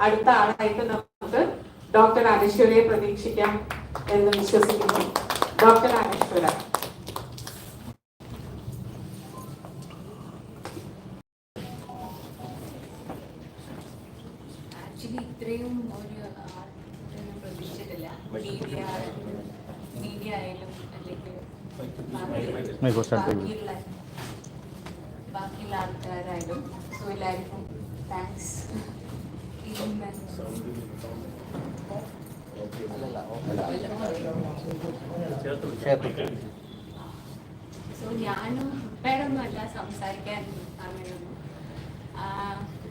അടുത്ത ആളായിട്ട് നമുക്ക് ഡോക്ടർ അനശ്വരയെ പ്രതീക്ഷിക്കാം എന്ന് വിശ്വസിക്കുന്നു. ഡോക്ടർ അനശ്വര. ആക്ച്വലി ഇത്രയും ഒരു ആർട്ടിനെ പ്രതീക്ഷിച്ചിട്ടില്ല. മീഡിയ മീഡിയ ആയാലും അല്ലെങ്കിൽ ബാക്കി- ബാക്കിയുള്ള ബാക്കിയുള്ള ആൾക്കാരായാലും സോ എല്ലാവർക്കും താങ്ക്സ് സോ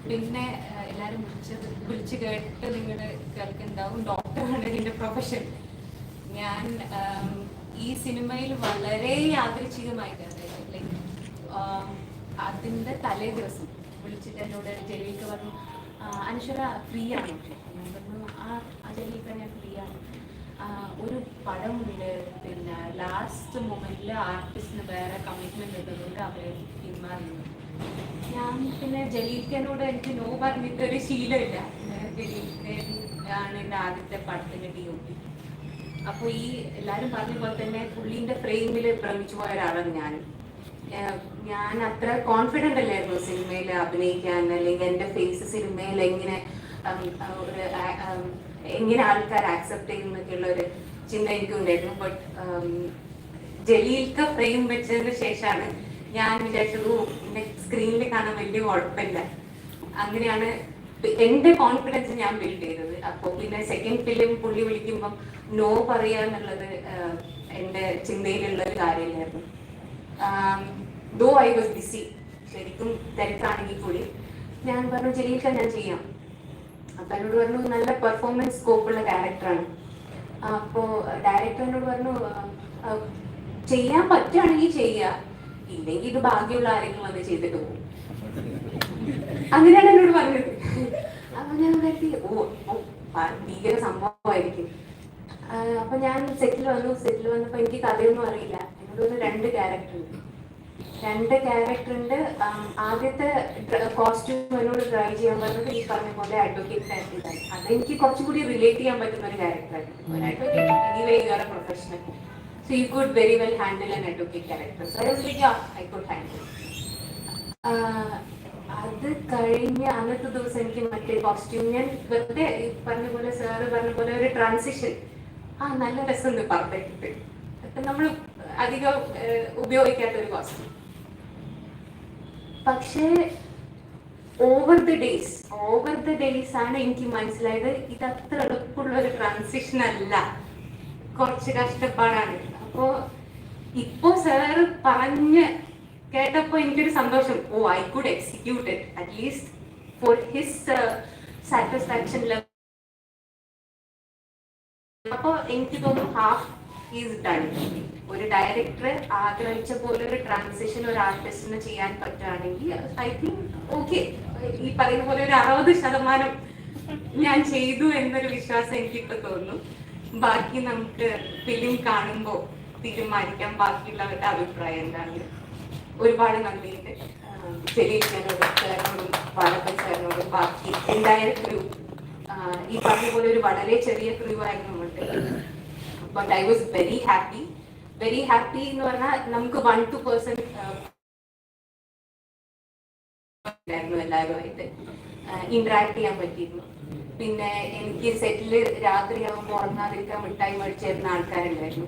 പിന്നെ എല്ലാരും വിളിച്ചത് വിളിച്ച് കേട്ട് നിങ്ങൾ കേൾക്കുന്നുണ്ടാവും. ഡോക്ടറാണ് ഇതിന്റെ പ്രൊഫഷൻ ഞാൻ ഈ സിനിമയിൽ വളരെ യാദൃച്ഛികമായിട്ടാണ് ലൈക്ക് അതിന്റെ തലേ ദിവസം വിളിച്ചിട്ട് എന്നോട് ടെലിവിക്ക് പറഞ്ഞു "ആ, അനശ്വര ഫ്രീ ആണ് ആ ആ ജലീൽക്ക ഫ്രീ ആണ് ഒരു പടമുണ്ട്. പിന്നെ ലാസ്റ്റ് മൊമെന്റിൽ ആർട്ടിസ്റ്റിന് വേറെ കമ്മിറ്റ്മെന്റ് ഉള്ളതുകൊണ്ട് അവരെ പിന്മാറുന്നു ഞാൻ പിന്നെ ജലീൽക്കനോട് എനിക്ക് നോ പറഞ്ഞിട്ട് ഒരു ശീലമില്ല. ജലീൽക്കൻ എന്റെ ആദ്യത്തെ പടത്തിന്റെ ഡി ഒ പി അപ്പോൾ ഈ എല്ലാരും പറഞ്ഞ പോലെ തന്നെ പുള്ളീന്റെ ഫ്രെയിമിൽ ഭ്രമിച്ചു പോയ ഒരാളാണ് ഏഹ് ഞാൻ അത്ര കോൺഫിഡന്റ് അല്ലായിരുന്നു സിനിമയിൽ അഭിനയിക്കാൻ അല്ലെങ്കിൽ എന്റെ ഫേസ് സിനിമയിൽ എങ്ങനെ ഒരു എങ്ങനെ ആൾക്കാർ ആക്സെപ്റ്റ് ചെയ്യുന്നൊക്കെയുള്ള ഒരു ചിന്ത എനിക്കുണ്ടായിരുന്നു. ബട്ട് ജലീൽക്ക ഫ്രെയിം വെച്ചതിന് ശേഷമാണ് ഞാൻ വിചാരിച്ചത് സ്ക്രീനിൽ കാണാൻ വലിയ കുഴപ്പമില്ല. അങ്ങനെയാണ് എന്റെ കോൺഫിഡൻസ് ഞാൻ ബിൽഡ് ചെയ്തത്. അപ്പോൾ പിന്നെ സെക്കൻഡ് ഫിലിം പുള്ളി വിളിക്കുമ്പം നോ പറയുക എന്നുള്ളത് എന്റെ ചിന്തയിലുള്ള ഒരു കാര്യമില്ലായിരുന്നു. ദോ ഐ വാസ് ബിസി ശരിക്കും തിരക്കാണെങ്കിൽ കൂടി ഞാൻ പറഞ്ഞു ജലീൽക്ക ഞാൻ ചെയ്യാം. അപ്പൊ എന്നോട് പറഞ്ഞു നല്ല പെർഫോമൻസ് സ്കോപ്പുള്ള ക്യാരക്ടറാണ് അപ്പോ ഡയറക്ടർ എന്നോട് പറഞ്ഞു ചെയ്യാൻ പറ്റുകയാണെങ്കിൽ ചെയ്യുക ഇല്ലെങ്കിൽ ഇത് ഭാഗ്യമുള്ള ആരെങ്കിലും വന്ന് ചെയ്തിട്ട് പോകും. അങ്ങനെയാണ് എന്നോട് പറഞ്ഞത്. അപ്പൊ ഞാൻ കരുതി ഓ ഭീകര സംഭവമായിരിക്കും. അപ്പൊ ഞാൻ സെറ്റിൽ വന്നു സെറ്റിൽ വന്നപ്പോ എനിക്ക് കഥയൊന്നും അറിയില്ല. എന്നോട് രണ്ട് ക്യാരക്ടർ ഉണ്ട്. രണ്ട് ക്യാരക്ടർ ഉണ്ട്. ആദ്യത്തെ കോസ്റ്റ്യൂം എന്നോട് ട്രൈ ചെയ്യാൻ പറ്റുന്നത് ഈ പറഞ്ഞ പോലെ അഡ്വക്കേറ്റ് ആയിട്ടാണ് അത് എനിക്ക് കുറച്ചും കൂടി റിലേറ്റ് ചെയ്യാൻ പറ്റുന്ന ഒരു ക്യാരക്ടറായിരുന്നു ഒരു anyway professional so you could very well handle an advocate character so I handle അത് കഴിഞ്ഞ അന്നത്തെ ദിവസം എനിക്ക് മറ്റേ കോസ്റ്റ്യൂം ഞാൻ വെറുതെ പറഞ്ഞ പോലെ സാറ് പറഞ്ഞ പോലെ ഒരു ട്രാൻസിഷൻ ആ നല്ല രസമുണ്ട് പറഞ്ഞിട്ട്. നമ്മൾ അധികം ഉപയോഗിക്കേണ്ട ഒരു കോസ്റ്റ്യൂം പക്ഷേ over the days over the days ആണ് എനിക്ക് മനസ്സിലായത് ഇത് അത്ര എളുപ്പമുള്ള ഒരു ട്രാൻസിഷൻ അല്ല. കുറച്ച് കഷ്ടപ്പാടാണ്. അപ്പോ ഇപ്പോ സാറ് പറഞ്ഞ് കേട്ടപ്പോ എനിക്കൊരു സന്തോഷം. ഓ I could execute it at least for his satisfaction level അപ്പോ എനിക്ക് തോന്നുന്നു ഹാഫ് ഈസ് ഡൺ ഒരു ഡയറക്ടർ ആഗ്രഹിച്ച പോലെ ഒരു ട്രാൻസിഷൻ ഒരു ആർട്ടിസ്റ്റിന് ചെയ്യാൻ പറ്റുകയാണെങ്കിൽ ഐ തിങ്ക് ഓക്കെ ഈ പറയുന്ന പോലെ ഒരു അറുപത് ശതമാനം ഞാൻ ചെയ്തു എന്നൊരു വിശ്വാസം എനിക്കിപ്പോ തോന്നുന്നു. ബാക്കി നമുക്ക് ഫിലിം കാണുമ്പോൾ തീരുമാനിക്കാം. ബാക്കിയുള്ളവരുടെ അഭിപ്രായം എന്താണ് ഒരുപാട് നന്ദിയുണ്ട്. ചെലിയിക്കാനോടും സാറിനോടും വാഴപ്പൻ സാറിനോടും ബാക്കി എന്തായാലും ക്രൂ ഈ പറഞ്ഞ പോലെ ഒരു വളരെ ചെറിയ ക്രൂ ആയിരുന്നു നമ്മളുടെ. But I was very happy very happy എന്ന് പറഞ്ഞാൽ നമുക്ക് വൺ ടു പേഴ്സൺ ഉണ്ടായിരുന്നു എല്ലാവരുമായിട്ട്. ഇന്ററാക്ട് ചെയ്യാൻ പറ്റിയിരുന്നു. പിന്നെ എനിക്ക് സെറ്റിൽ രാത്രിയാകുമ്പോൾ ഉറങ്ങാതിരിക്കാൻ മിഠായി മേടിച്ചിരുന്ന ആൾക്കാരുണ്ടായിരുന്നു.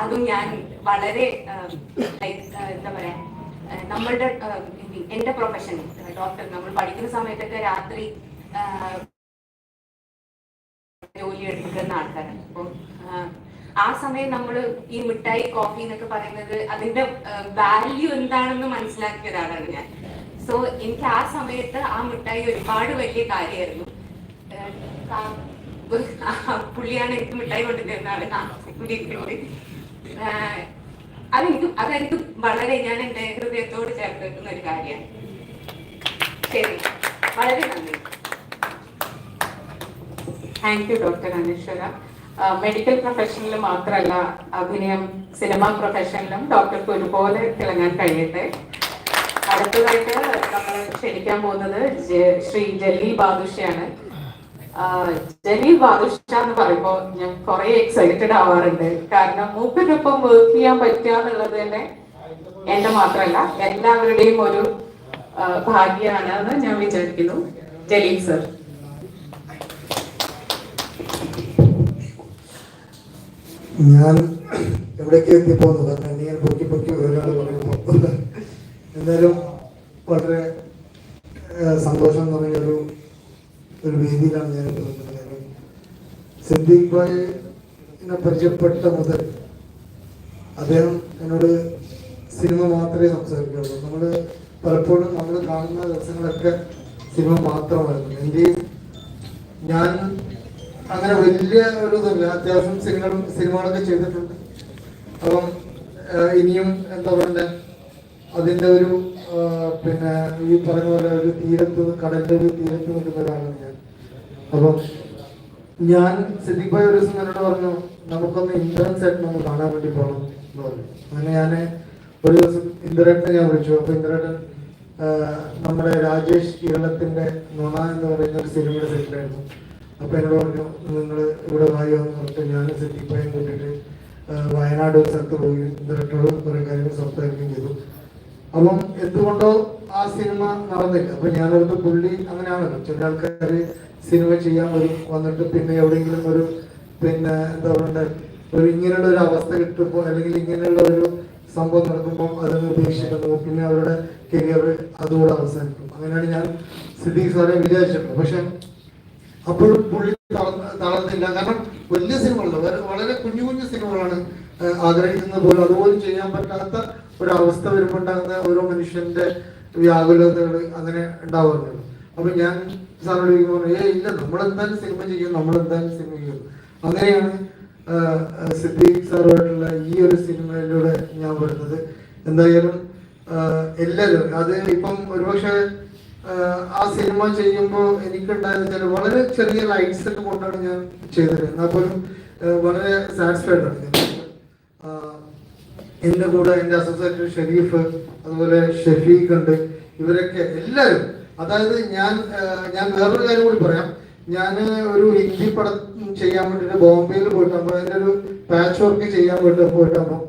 അതും ഞാൻ വളരെ എന്താ പറയാ നമ്മളുടെ എന്റെ പ്രൊഫഷൻ ഡോക്ടർ നമ്മൾ പഠിക്കുന്ന സമയത്തൊക്കെ രാത്രി ജോലി എടുക്കുന്ന അപ്പോൾ ആ സമയം നമ്മൾ ഈ മിഠായി കോഫി എന്നൊക്കെ പറയുന്നത് അതിന്റെ വാല്യൂ എന്താണെന്ന് മനസ്സിലാക്കിയ ഒരാളാണ് ഞാൻ. സോ എനിക്ക് ആ സമയത്ത് ആ മിഠായി ഒരുപാട് വലിയ കാര്യമായിരുന്നു. പുള്ളിയാണ് എനിക്ക് മിഠായി കൊണ്ടുതരുന്ന ആൾ അതെനിക്ക് അതെനിക്ക് വളരെ ഞാൻ എന്റെ ഹൃദയത്തോട് ചേർത്ത് വെക്കുന്ന ഒരു കാര്യമാണ്. ശരി. വളരെ നന്ദി. Thank you doctor Anaswara. Medical പ്രൊഫഷനിൽ മാത്രമല്ല അഭിനയം സിനിമ പ്രൊഫഷനിലും ഡോക്ടർക്ക് ഒരുപോലെ തിളങ്ങാൻ കഴിയട്ടെ. അടുത്തതായിട്ട് നമ്മൾ ക്ഷണിക്കാൻ പോകുന്നത് ശ്രീ ജലി ബാദുഷയാണ്. ജലി ബാദുഷ എന്ന് പറയുമ്പോൾ ഞാൻ കുറെ എക്സൈറ്റഡ് ആവാറുണ്ട്. കാരണം മൂപ്പിനൊപ്പം വർക്ക് ചെയ്യാൻ പറ്റുക എന്നുള്ളത് തന്നെ എന്റെ മാത്രമല്ല എല്ലാവരുടെയും ഒരു ആ, ഭാഗ്യമാണ് എന്ന് ഞാൻ വിചാരിക്കുന്നു. ജലീൽ സർ ഞാൻ എവിടേക്ക് എത്തിപ്പോന്ന് പറഞ്ഞു ഇങ്ങനെ പൊക്കി പൊക്കി ഒരാൾ പറയുമ്പോൾ എന്തായാലും വളരെ സന്തോഷം എന്ന് പറയുന്ന ഒരു ഒരു വേദിയിലാണ് ഞാൻ തോന്നുന്നത് കാരണം സിദ്ദീഖ് ഭായിനെ പരിചയപ്പെട്ട മുതൽ അദ്ദേഹം എന്നോട് സിനിമ മാത്രമേ സംസാരിക്കുള്ളൂ നമ്മൾ പലപ്പോഴും നമ്മൾ കാണുന്ന ദിവസങ്ങളൊക്കെ സിനിമ മാത്രമായിരുന്നു. എന്റെയും ഞാൻ അങ്ങനെ വലിയ ഒരു ഇതല്ല അത്യാവശ്യം സിനിമകളും സിനിമകളൊക്കെ ചെയ്തിട്ടുണ്ട്. അപ്പം ഇനിയും എന്താ പറയുക അതിന്റെ ഒരു പിന്നെ ഈ പറഞ്ഞ പോലെ ഒരു തീരത്ത് കടലിന്റെ ഒരു തീരത്ത് നിൽക്കുന്ന ഒരാളാണ് ഞാൻ. അപ്പം ഞാൻ സിദ്ദിഖ് ഭായ് ഒരു ദിവസം എന്നോട് പറഞ്ഞു നമുക്കൊന്ന് ഇന്ദ്രൻസ് ആയിട്ട് നമുക്ക് കാണാൻ വേണ്ടി പോകണം എന്ന് പറഞ്ഞു. അങ്ങനെ ഞാൻ ഒരു ദിവസം ഇന്ദ്രേട്ടനെ ഞാൻ വിളിച്ചു. അപ്പോൾ ഇന്ദ്രേട്ടൻ നമ്മുടെ രാജേഷ് കേരളത്തിന്റെ നുണ എന്ന് പറയുന്ന ഒരു സിനിമയുടെ സെറ്റിലായിരുന്നു അപ്പൊ എന്നോട് പറഞ്ഞു നിങ്ങൾ ഇവിടെ വായോ എന്ന് പറഞ്ഞിട്ട് ഞാൻ സിദ്ദിഖ് ഭായും കൂട്ടിയിട്ട് വയനാട് സ്ഥലത്ത് പോയി ഡയറക്ടറോട് കുറേ കാര്യങ്ങൾ സംസാരിക്കുകയും ചെയ്തു. അപ്പം എന്തുകൊണ്ടോ ആ സിനിമ നടന്നില്ല. അപ്പൊ ഞാനോർത്ത് പുള്ളി അങ്ങനെയാണല്ലോ. ചില ആൾക്കാർ സിനിമ ചെയ്യാൻ വരും വന്നിട്ട് പിന്നെ എവിടെയെങ്കിലും ഒരു പിന്നെ എന്താ പറയണ്ടേ ഒരു ഇങ്ങനെയുള്ള ഒരു അവസ്ഥ കിട്ടുമ്പോൾ അല്ലെങ്കിൽ ഇങ്ങനെയുള്ള ഒരു സംഭവം നടക്കുമ്പോൾ അതിന് ഉപേക്ഷിക്കുന്നു. പിന്നെ അവരുടെ കരിയർ അതുകൂടെ അവസാനിക്കും. അങ്ങനെയാണ് ഞാൻ സിദ്ദീഖ് സാറെ വിചാരിച്ചിട്ടുള്ളത്. പക്ഷെ അപ്പോഴും പുള്ളി തളർന്ന- തളർന്നില്ല കാരണം വലിയ സിനിമകളല്ല വളരെ കുഞ്ഞു കുഞ്ഞു സിനിമകളാണ് ആഗ്രഹിക്കുന്ന ആഗ്രഹിക്കുന്നത് പോലും. അതുപോലും ചെയ്യാൻ പറ്റാത്ത ഒരു അവസ്ഥ വരുമ്പോണ്ടാകുന്ന ഓരോ മനുഷ്യന്റെ വ്യാകുലതകൾ അങ്ങനെ ഉണ്ടാവാറുണ്ട് അപ്പൊ ഞാൻ സാറിനോട് ചോദിക്കുമ്പോൾ ഏ ഇല്ല നമ്മൾ എന്തായാലും സിനിമ ചെയ്യും നമ്മൾ എന്തായാലും സിനിമ ചെയ്യും. അങ്ങനെയാണ് സിദ്ദീഖ് സാറുമായിട്ടുള്ള ഈ ഒരു സിനിമയിലൂടെ ഞാൻ വരുന്നത്. എന്തായാലും എല്ലാവരും അത് ഇപ്പം ഒരുപക്ഷെ ആ സിനിമ ചെയ്യുമ്പോൾ എനിക്കുണ്ടായിരുന്ന വെച്ചാൽ വളരെ ചെറിയ ലൈറ്റ്സ് ഒക്കെ കൊണ്ടാണ് ഞാൻ ചെയ്തത്. അപ്പോഴും വളരെ സാറ്റിസ്ഫൈഡ് ആണ് ഞാൻ. എന്റെ കൂടെ എന്റെ അസോസിയേറ്റ് ഷെരീഫ് അതുപോലെ ഷെഫീഖ് ഉണ്ട്. ഇവരൊക്കെ എല്ലാവരും അതായത് ഞാൻ ഞാൻ വേറൊരു കാര്യം കൂടി പറയാം. ഞാൻ ഒരു ഹിന്ദി പടം ചെയ്യാൻ വേണ്ടിയിട്ട് ബോംബെയിൽ പോയിട്ടാകുമ്പോൾ അതിന്റെ ഒരു പാച്ച് വർക്ക് ചെയ്യാൻ വേണ്ടി പോയിട്ടാകുമ്പോൾ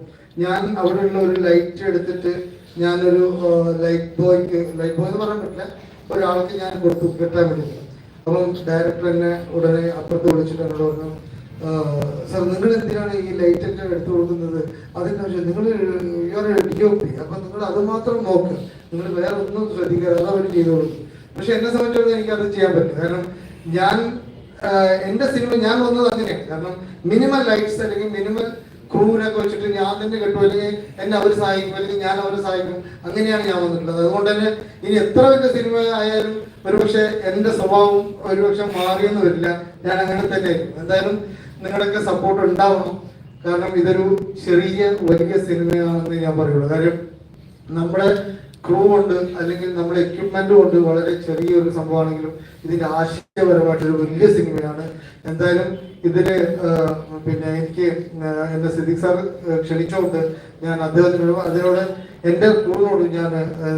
ഞാൻ അവിടെയുള്ള ഒരു ലൈറ്റ് എടുത്തിട്ട് ഞാനൊരു ലൈറ്റ് ബോയ്ക്ക് ലൈറ്റ് ബോയ് എന്ന് പറയാൻ പറ്റില്ല. ഒരാൾക്ക് ഞാൻ കൊടുത്തു കെട്ടാൻ വേണ്ടിയിട്ട് അപ്പം ഡയറക്ടർ എന്നെ ഉടനെ അപ്പുറത്ത് വിളിച്ചിട്ട് എന്നോട് പറഞ്ഞു സർ നിങ്ങൾ എന്തിനാണ് ഈ ലൈറ്റ് എടുത്തു കൊടുക്കുന്നത്? അതിന്റെ ആവശ്യം നിങ്ങൾ ഡി ഒ പി അപ്പൊ നിങ്ങൾ അത് മാത്രം നോക്കുക നിങ്ങൾ വേറെ ഒന്നും ശ്രദ്ധിക്കാതെ അവർ ചെയ്തു കൊടുക്കും പക്ഷെ എന്നെ സംബന്ധിച്ചിടത്തോളം എനിക്ക് അത് ചെയ്യാൻ പറ്റും കാരണം ഞാൻ എന്റെ സിനിമ ഞാൻ വന്നത് അങ്ങനെയാണ്. കാരണം മിനിമം ലൈറ്റ്സ് അല്ലെങ്കിൽ മിനിമൽ ക്രൂവിനൊക്കെ വെച്ചിട്ട് ഞാൻ തന്നെ കെട്ടും അല്ലെങ്കിൽ എന്നെ അവർ സഹായിക്കും അല്ലെങ്കിൽ ഞാൻ അവരെ സഹായിക്കും. അങ്ങനെയാണ് ഞാൻ വന്നിട്ടുള്ളത്. അതുകൊണ്ട് തന്നെ ഇനി എത്ര വലിയ സിനിമ ആയാലും ഒരുപക്ഷെ എന്റെ സ്വഭാവം ഒരുപക്ഷെ മാറിയൊന്നും വരില്ല. ഞാൻ അങ്ങനെ തന്നെ എന്തായാലും നിങ്ങളുടെയൊക്കെ സപ്പോർട്ട് ഉണ്ടാവണം. കാരണം ഇതൊരു ചെറിയ വലിയ സിനിമയാണെന്ന് ഞാൻ പറയുള്ളൂ. കാര്യം നമ്മുടെ ക്രൂ കൊണ്ട് അല്ലെങ്കിൽ നമ്മുടെ എക്യുപ്മെന്റ് കൊണ്ട് വളരെ ചെറിയൊരു സംഭവമാണെങ്കിലും ഇതിന്റെ ആശയപരമായിട്ടൊരു വലിയ സിനിമയാണ്. എന്തായാലും ഇതിന് പിന്നെ എനിക്ക് എന്റെ സിദ്ദിഖ് സാർ ക്ഷണിച്ചുകൊണ്ട് ഞാൻ അദ്ദേഹത്തിനോട് അതിനോട് എന്റെ കൂറിനോട് ഞാൻ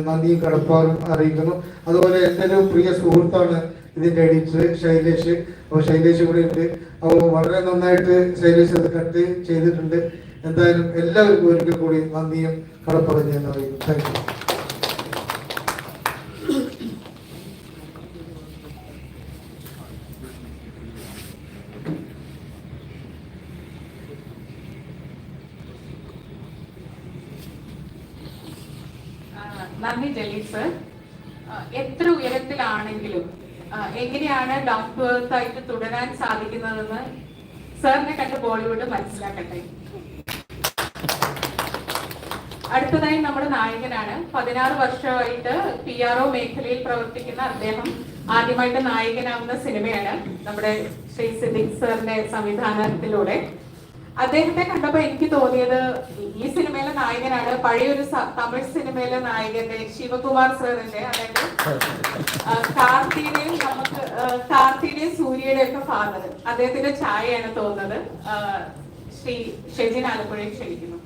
നന്ദിയും കടപ്പാറും അറിയിക്കുന്നു. അതുപോലെ എന്റെ ഒരു പ്രിയ സുഹൃത്താണ് ഇതിന്റെ എഡിറ്റർ ശൈലേഷ്. അപ്പോൾ ശൈലേഷ് കൂടെ ഉണ്ട്. അപ്പോൾ വളരെ നന്നായിട്ട് ശൈലേഷ് അത് കട്ട് ചെയ്തിട്ടുണ്ട്. എന്തായാലും എല്ലാവർക്കും ഒരിക്കൽ കൂടി നന്ദിയും കടപ്പാടും ഞാൻ അറിയിക്കുന്നു. താങ്ക് യു ആ, നന്ദി ജലീസ് എത്ര ഉയരത്തിലാണെങ്കിലും എങ്ങനെയാണ് ഡൗൺ ടു എർത്ത് ആയിട്ട് തുടരാൻ സാധിക്കുന്നതെന്ന് സാറിനെ കണ്ട് ബോളിവുഡ് മനസ്സിലാക്കട്ടെ. അടുത്തതായി നമ്മുടെ നായകനാണ്. പതിനാറ് വർഷമായിട്ട് പി ആർ ഒ മേഖലയിൽ പ്രവർത്തിക്കുന്ന അദ്ദേഹം ആദ്യമായിട്ട് നായകനാവുന്ന സിനിമയാണ് നമ്മുടെ ശ്രീ സിദ്ദിഖ് സാറിന്റെ സംവിധാനത്തിലൂടെ. അദ്ദേഹത്തെ കണ്ടപ്പോ എനിക്ക് തോന്നിയത് ഈ നായകനാണ്. പഴയൊരു തമിഴ് സിനിമയിലെ നായകന്റെ ശിവകുമാർ സാറിന്റെ അതായത് കാർത്തിയുടെയും നമുക്ക് കാർത്തിയുടെയും സൂര്യയുടെ ഒക്കെ ഫാദർ അദ്ദേഹത്തിന്റെ ഛായയാണ് തോന്നുന്നത്. ശ്രീ ഷെജിൻ ആലപ്പുഴയെ ക്ഷണിക്കുന്നു.